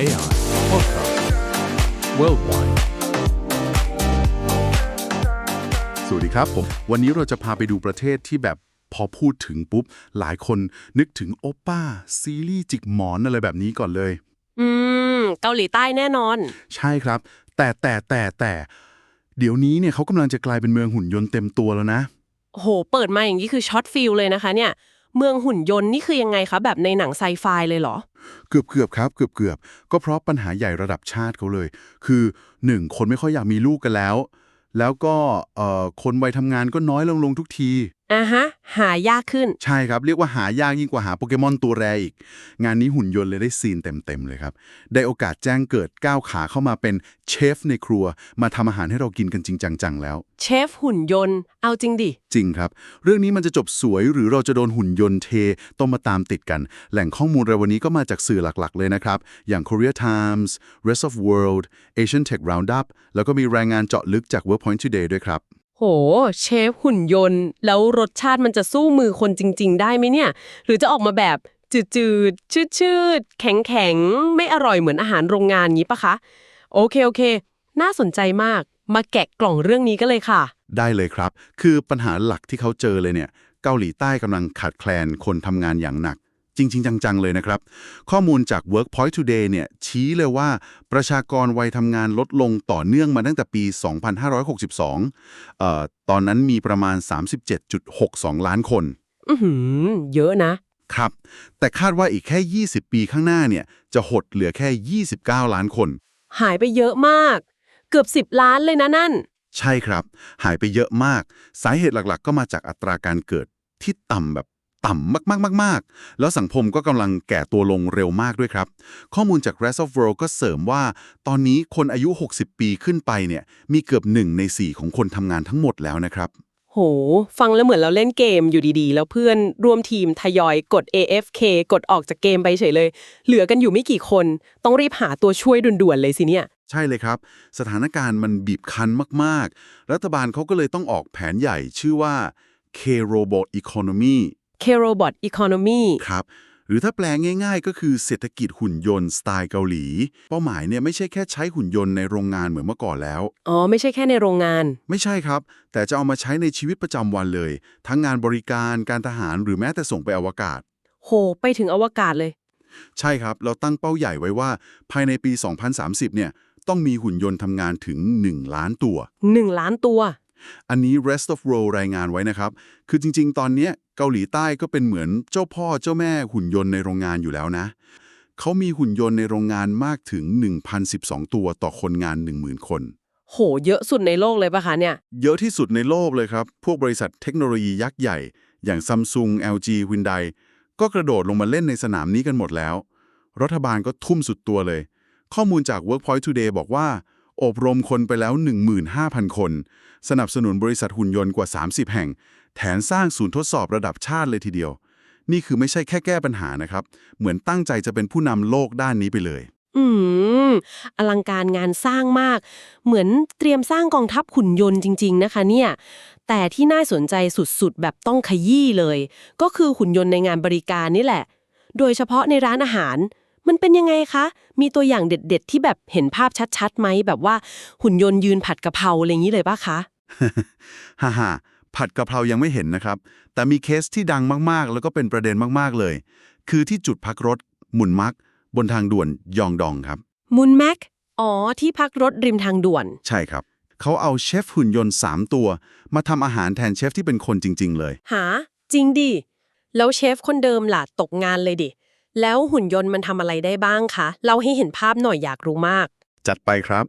AI Podcast Worldwide สวัสดีครับผม วันนี้เราจะพาไปดูประเทศที่แบบพอพูดถึงปุ๊บ หลายคนนึกถึงโอป้า ซีรีส์จิกหมอนอะไรแบบนี้ก่อนเลย อืม เกาหลีใต้แน่นอน ใช่ครับ แต่แต่แต่แต่เดี๋ยวนี้เนี่ยเขากำลังจะกลายเป็นเมืองหุ่นยนต์เต็มตัวแล้วนะ โห เปิดมาอย่างนี้คือช็อตฟิลเลยนะคะเนี่ย เมืองหุ่นยนต์นี่คือยังไงคะแบบในหนังไซไฟเลยเหรอ เกือบเกือบครับเกือบเกือบก็เพราะปัญหาใหญ่ระดับชาติเขาเลย คือหนึ่งคนไม่ค่อยอยากมีลูกกันแล้ว แล้วก็เอ่อคนวัยทำงานก็น้อยลงลงทุกที อะฮะ หายากขึ้น ใช่ครับ เรียกว่าหายากยิ่งกว่าหาโปเกมอนตัวแรอีก งานนี้หุ่นยนต์เลยได้ซีนเต็มๆเลยครับ ได้โอกาสแจ้งเกิดก้าวขาเข้ามาเป็นเชฟในครัว มาทำอาหารให้เรากินกันจริงจังๆแล้ว เชฟหุ่นยนต์ เอาจริงดิ จริงครับ เรื่องนี้มันจะจบสวยหรือเราจะโดนหุ่นยนต์เทต้องมาตามติดกัน แหล่งข้อมูลในวันนี้ก็มาจากสื่อหลักๆ เลยนะครับ อย่าง Korea Times Rest of World Asian Tech Roundup แล้วก็มีรายงานเจาะลึกจาก Workpoint Today ด้วยครับ โห เชฟหุ่นยนต์ แล้วรสชาติมันจะสู้มือคนจริง ๆ ได้ไหมเนี่ย หรือจะออกมาแบบจืดๆชืดๆแข็งๆ ไม่อร่อยเหมือนอาหารโรงงานงี้ปะคะ โอเคโอเค น่าสนใจมาก มาแกะกล่องเรื่องนี้กันเลยค่ะ ได้เลยครับ คือปัญหาหลักที่เขาเจอเลยเนี่ย เกาหลีใต้กำลังขาดแคลนคนทำงานอย่างหนัก จริง ๆ จัง ๆ เลยนะครับ ข้อมูลจาก Workpoint Today เนี่ยชี้เลยว่าประชากรวัยทำงานลดลงต่อเนื่องมาตั้งแต่ปี 2562เอ่อตอนนั้นมีประมาณ 37.62 ล้านคน อือหือ เยอะนะครับ แต่คาดว่าอีกแค่ 20 ปีข้างหน้าเนี่ยจะหดเหลือแค่ 29 ล้านคน หายไปเยอะมาก เกือบ 10 ล้านเลยนะนั่น ใช่ครับ หายไปเยอะมาก สาเหตุหลักๆ ก็มาจากอัตราการเกิดที่ต่ำแบบ ต่ำมากๆๆๆ แล้วสังคมก็กำลังแก่ตัวลงเร็วมากด้วยครับ ข้อมูลจาก Rest of World ก็เสริมว่า ตอนนี้คนอายุ 60 ปีขึ้นไปเนี่ยมีเกือบ1ใน 4 ของคนทำงานทั้งหมดแล้วนะครับ โห ฟังแล้วเหมือนเราเล่นเกมอยู่ดีๆ แล้วเพื่อนร่วมทีมทยอยกด AFK กดออกจากเกมไปเฉยเลย เหลือกันอยู่ไม่กี่คน ต้องรีบหาตัวช่วยด่วนๆเลยสิเนี่ยใช่เลยครับ สถานการณ์มันบีบคั้นมาก ๆ รัฐบาลเขาก็เลยต้องออกแผนใหญ่ชื่อว่า K-Robot Economy K-Robot Economy ครับหรือถ้าแปลง่าย ๆ ก็คือเศรษฐกิจหุ่นยนต์สไตล์เกาหลี เป้าหมายเนี่ยไม่ใช่แค่ใช้หุ่นยนต์ในโรงงานเหมือนเมื่อก่อนแล้ว อ๋อ ไม่ใช่แค่ในโรงงาน ไม่ใช่ครับ แต่จะเอามาใช้ในชีวิตประจำวันเลย ทั้งงานบริการการทหารหรือแม้แต่ส่งไปอวกาศ โห ไปถึงอวกาศเลย ใช่ครับ เราตั้งเป้าใหญ่ไว้ว่า ภายในปี 2030 เนี่ยต้องมีหุ่นยนต์ทำงานถึง 1 ล้านตัว 1 ล้านตัวอันนี้ Rest of World รายงานไว้นะครับ คือจริง ๆ ตอนเนี้ย เกาหลีใต้ก็เป็นเหมือนเจ้าพ่อเจ้าแม่หุ่นยนต์ในโรงงานอยู่แล้วนะ เขามีหุ่นยนต์ในโรงงานมากถึง 1,012 ตัวต่อคนงาน 10,000 คน โห เยอะสุดในโลกเลยปะคะเนี่ย เยอะที่สุดในโลกเลยครับ พวกบริษัทเทคโนโลยียักษ์ใหญ่ อย่าง Samsung LG Hyundai ก็กระโดดลงมาเล่นในสนามนี้กันหมดแล้ว รัฐบาลก็ทุ่มสุดตัวเลย ข้อมูลจาก Workpoint Today บอกว่า อบรมคนไปแล้ว 15,000 คน สนับสนุนบริษัทหุ่นยนต์กว่า 30 แห่ง แถมสร้างศูนย์ทดสอบระดับชาติเลยทีเดียว นี่คือไม่ใช่แค่แก้ปัญหานะครับ เหมือนตั้งใจจะเป็นผู้นำโลกด้านนี้ไปเลย อืม อลังการงานสร้างมาก เหมือนเตรียมสร้างกองทัพขุนยนต์จริง ๆ นะคะเนี่ย แต่ที่น่าสนใจสุดๆ แบบต้องขยี้เลย ก็คือหุ่นยนต์ในงานบริการนี่แหละ โดยเฉพาะในร้านอาหาร มันเป็นยังไงคะ มีตัวอย่างเด็ด ๆ ที่แบบเห็นภาพชัดๆไหมแบบว่าหุ่นยนต์ยืนผัดกะเพราอะไรอย่างนี้เลยปะคะฮ่าฮ่า ผัดกะเพรายังไม่เห็นนะครับ แต่มีเคสที่ดังมากๆ แล้วก็เป็นประเด็นมากๆเลย คือที่จุดพักรถหมุนมัก บนทางด่วนยองดองครับ มุนแม็ก อ๋อ ที่พักรถริมทางด่วน ใช่ครับ เขาเอาเชฟหุ่นยนต์ 3 ตัว มาทำอาหารแทนเชฟที่เป็นคนจริง ๆ เลย หา จริงดิ แล้วเชฟคนเดิมล่ะตกงานเลยดิ แล้วหุ่นยนต์มันทำอะไรได้บ้างคะเราให้เห็นภาพหน่อยอยากรู้มาก จัดไปครับ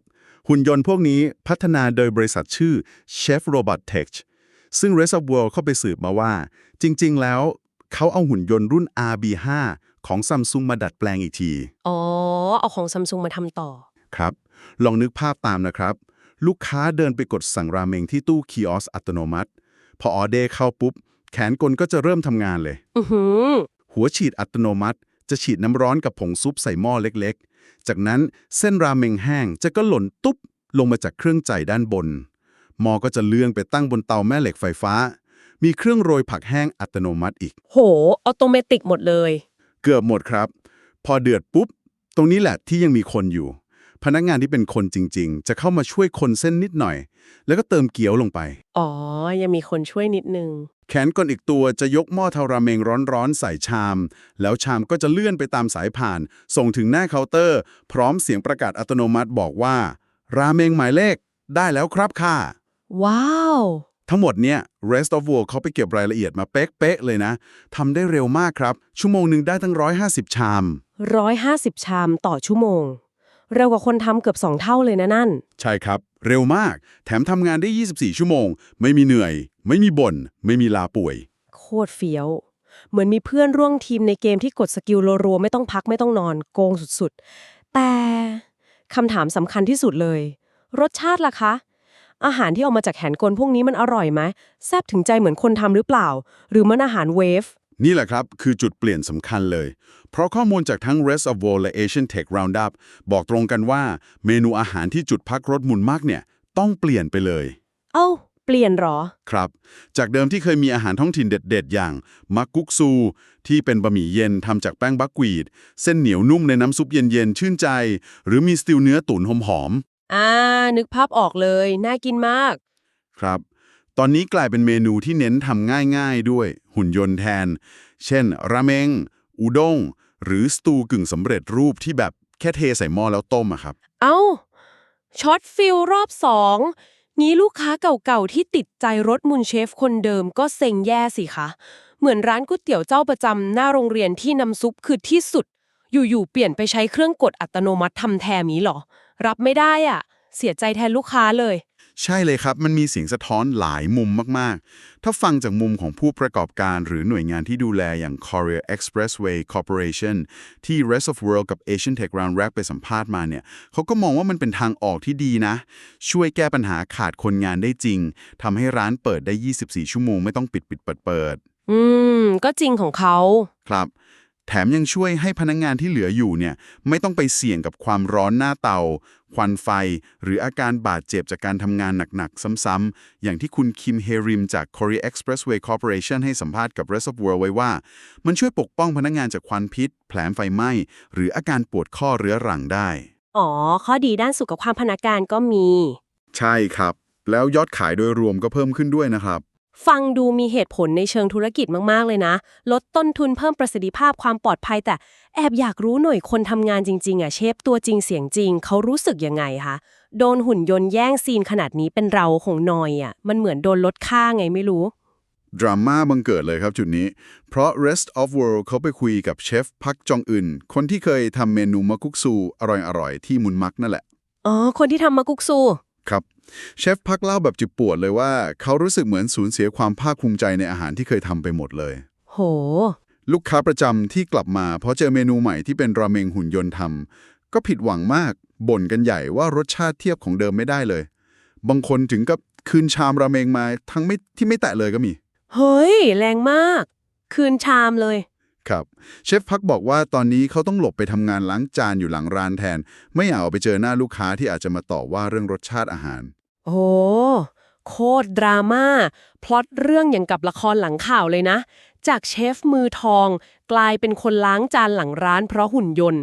หุ่นยนต์พวกนี้พัฒนาโดยบริษัทชื่อ Chef Robot Tech ซึ่ง Rest of World เข้าไปสืบมาว่า จริง ๆ แล้วเขาเอาหุ่นยนต์รุ่น RB5 ของ Samsung มาดัดแปลงอีกที อ๋อ เอาของซัมซุงมาทำต่อ ครับ ลองนึกภาพตามนะครับ ลูกค้าเดินไปกดสั่งราเมงที่ตู้คีออสอัตโนมัติ พอออเดอร์เข้าปุ๊บ แขนกลก็จะเริ่มทำงานเลยอือหือหัวฉีดอัตโนมัติ จะฉีดน้ำร้อนกับผงซุปใส่หม้อเล็ก ๆ จากนั้นเส้นราเมงแห้งจะก็หล่นตุ๊บลงมาจากเครื่องจ่ายด้านบน หม้อก็จะเลื่องไปตั้งบนเตาแม่เหล็กไฟฟ้า มีเครื่องโรยผักแห้งอัตโนมัติอีก โห ออโตเมติกหมดเลย เกือบหมดครับ พอเดือดปุ๊บ ตรงนี้แหละที่ยังมีคนอยู่ พนักงานที่เป็นคนจริง ๆ จะเข้ามาช่วยคนเส้นนิดหน่อย แล้วก็เติมเกี๊ยวลงไป อ๋อ ยังมีคนช่วยนิดนึง แขนกลอีกตัวจะยกหม้อทาราเมงร้อนๆ ใส่ชาม แล้วชามก็จะเลื่อนไปตามสายผ่าน ส่งถึงหน้าเคาน์เตอร์ พร้อมเสียงประกาศอัตโนมัติบอกว่า ราเมงหมายเลขได้แล้วครับค่ะ ว้าว ทั้งหมดเนี่ย Rest of World เขาไปเก็บรายละเอียดมาเป๊ะๆเลยนะทำได้เร็วมากครับ ชั่วโมงหนึ่งได้ตั้ง 150 ชาม 150 ชามต่อชั่วโมง เร็วกว่าคนทำเกือบสองเท่าเลยนะนั่น ใช่ครับ เร็วมาก แถมทำงานได้ 24 ชั่วโมง ไม่มีเหนื่อย ไม่มีบ่น ไม่มีลาป่วย โคตรเฟี้ยว เหมือนมีเพื่อนร่วมทีมในเกมที่กดสกิลรัวๆไม่ต้องพักไม่ต้องนอนโกงสุดๆ แต่คำถามสำคัญที่สุดเลย รสชาติล่ะคะ อาหารที่ออกมาจากแขนกลพวกนี้มันอร่อยไหมแซบถึงใจเหมือนคนทำหรือเปล่า หรือมันอาหารเวฟนี่แหละครับ คือจุดเปลี่ยนสำคัญเลย เพราะข้อมูลจากทั้ง Rest of World และ Asian Tech Roundup บอกตรงกันว่า เมนูอาหารที่จุดพักรถหมุนมากเนี่ย ต้องเปลี่ยนไปเลย เอ้า เปลี่ยนเหรอ ครับ จากเดิมที่เคยมีอาหารท้องถิ่นเด็ด ๆ อย่าง มักกุกซู ที่เป็นบะหมี่เย็นทำจากแป้งบักกวีด เส้นเหนียวนุ่มในน้ำซุปเย็น ๆ ชื่นใจ หรือมีสติวเนื้อตุ๋นหอม อ่า นึกภาพออกเลย น่ากินมากๆครับ ตอนนี้กลายเป็นเมนูที่เน้นทำง่ายๆด้วย หุ่นยนต์แทน เช่น ราเมง อุด้ง หรือสตูกึ่งสำเร็จรูปที่แบบแค่เทใส่หม้อแล้วต้มอะครับ เอ้า ช็อตฟิลรอบสองงี้ลูกค้าเก่าๆที่ติดใจรสมุนเชฟคนเดิมก็เซ็งแย่สิคะ เหมือนร้านก๋วยเตี๋ยวเจ้าประจำหน้าโรงเรียนที่น้ำซุปคือที่สุด อยู่ๆเปลี่ยนไปใช้เครื่องกดอัตโนมัติทำแทนนี้หรอ รับไม่ได้อะ เสียใจแทนลูกค้าเลย ใช่เลยครับ มันมีเสียงสะท้อนหลายมุมมาก ๆ ถ้าฟังจากมุมของผู้ประกอบการหรือหน่วยงานที่ดูแลอย่าง Korea Expressway Corporation ที่ Rest of World กับ Asian Tech Round Rack ไปสัมภาษณ์มาเนี่ยเขาก็มองว่ามันเป็นทางออกที่ดีนะ ช่วยแก้ปัญหาขาดคนงานได้จริงทำให้ร้านเปิดได้ 24 ชั่วโมงไม่ต้องปิดปิดเปิดเปิดอืม ก็จริงของเขา ครับ แถมยังช่วยให้พนักงงานที่เหลืออยู่เนี่ยไม่ต้องไปเสี่ยงกับความร้อนหน้าเตา ควันไฟ หรืออาการบาดเจ็บจากการทำงานหนักๆ ซ้ำๆ อย่างที่คุณคิมเฮริมจาก Korea Expressway Corporation ให้สัมภาษณ์กับ Rest of World ไว้ว่า มันช่วยปกป้องพนักงงานจากควันพิษ แผลไฟไหม้ หรืออาการปวดข้อเรื้อรังได้ อ๋อ ข้อดีด้านสุขภาพพนักงานก็มี ใช่ครับ แล้วยอดขายโดยรวมก็เพิ่มขึ้นด้วยนะครับ ฟังดูมีเหตุผลในเชิงธุรกิจมากๆเลยนะ ลดต้นทุนเพิ่มประสิทธิภาพความปลอดภัย แต่แอบอยากรู้หน่อยคนทำงานจริง ๆอะเชฟตัวจริงเสียงจริง เขารู้สึกยังไงคะโดนหุ่นยนต์แย่งซีนขนาดนี้เป็นเราของนอยอะมันเหมือนโดนลดค่าไงไม่รู้ดราม่าบังเกิดเลยครับจุดนี้ เพราะ Rest of World เขาไปคุยกับเชฟพักจองอึนคนที่เคยทำเมนูมักกุกซูอร่อยๆที่มุนมักนั่นแหละอ๋อคนที่ทำมากุกซูครับ เชฟพักเล่าแบบจิบปวดเลยว่า เขารู้สึกเหมือนสูญเสียความภาคภูมิใจในอาหารที่เคยทำไปหมดเลย โห ลูกค้าประจำที่กลับมาเพราะเจอเมนูใหม่ที่เป็นราเมงหุ่นยนต์ทำก็ผิดหวังมากบ่นกันใหญ่ว่ารสชาติเทียบของเดิมไม่ได้เลย บางคนถึงกับคืนชามราเมงมาทั้งไม่ที่ไม่แตะเลยก็มี เฮ้ย แรงมาก คืนชามเลย ครับเชฟพักบอกว่าตอนนี้เขาต้องหลบไปทำงานล้างจานอยู่หลังร้านแทน ไม่อยากออกไปเจอหน้าลูกค้าที่อาจจะมาต่อว่าเรื่องรสชาติอาหาร โอ้โคตรดราม่าพล็อตเรื่องอย่างกับละครหลังข่าวเลยนะ จากเชฟมือทอง กลายเป็นคนล้างจานหลังร้านเพราะหุ่นยนต์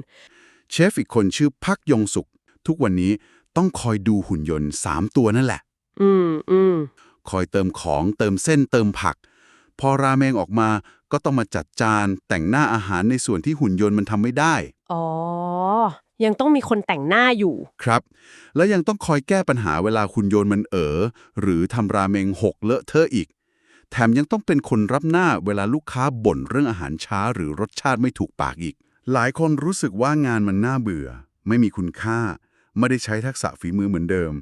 เชฟอีกคนชื่อพักยงสุขทุกวันนี้ต้องคอยดูหุ่นยนต์3ตัวนั่นแหละ อืมอืมคอยเติมของเติมเส้นเติมผัก พอราเมงออกมา ก็ต้องมาจัดจานแต่งหน้าอาหารในส่วนที่หุ่นยนต์มันทำไม่ได้ อ๋อ ยังต้องมีคนแต่งหน้าอยู่ ครับ แล้วยังต้องคอยแก้ปัญหาเวลาหุ่นยนต์มันเอ๋อหรือทำราเมงหกเลอะเทอะอีก แถมยังต้องเป็นคนรับหน้าเวลาลูกค้าบ่นเรื่องอาหารช้าหรือรสชาติไม่ถูกปากอีก หลายคนรู้สึกว่างานมันน่าเบื่อ ไม่มีคุณค่า ไม่ได้ใช้ทักษะฝีมือเหมือนเดิม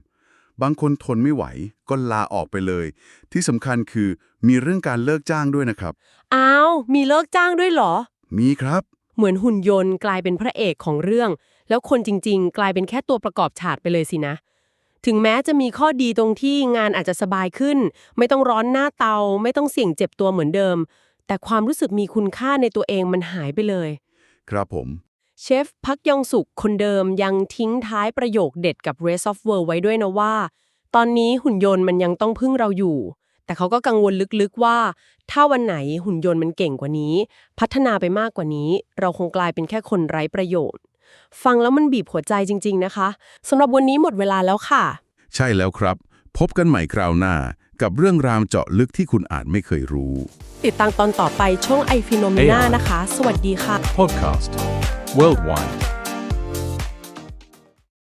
บางคนทนไม่ไหวก็ลาออกไปเลย ที่สำคัญคือมีเรื่องการเลิกจ้างด้วยนะครับ อ้าว มีเลิกจ้างด้วยเหรอ มีครับ เหมือนหุ่นยนต์กลายเป็นพระเอกของเรื่อง แล้วคนจริง ๆ กลายเป็นแค่ตัวประกอบฉากไปเลยสินะ ถึงแม้จะมีข้อดีตรงที่งานอาจจะสบายขึ้น ไม่ต้องร้อนหน้าเตา ไม่ต้องเสี่ยงเจ็บตัวเหมือนเดิม แต่ความรู้สึกมีคุณค่าในตัวเองมันหายไปเลย ครับผม เชฟพักยองสุขคนเดิมยังทิ้งท้ายประโยคเด็ดกับ Rest of World ไว้ด้วยนะว่า ตอนนี้หุ่นยนต์มันยังต้องพึ่งเราอยู่ แต่เขาก็กังวลลึกๆว่า ถ้าวันไหนหุ่นยนต์มันเก่งกว่านี้ พัฒนาไปมากกว่านี้ เราคงกลายเป็นแค่คนไร้ประโยชน์ ฟังแล้วมันบีบหัวใจจริง ๆนะคะสำหรับวันนี้หมดเวลาแล้วค่ะ ใช่แล้วครับ พบกันใหม่คราวหน้า กับเรื่องราวเจาะลึกที่คุณอาจไม่เคยรู้ ติดตามตอนต่อไปช่วงไอฟิโนมิน่า AI นะคะ สวัสดีค่ะ Podcast. Worldwide.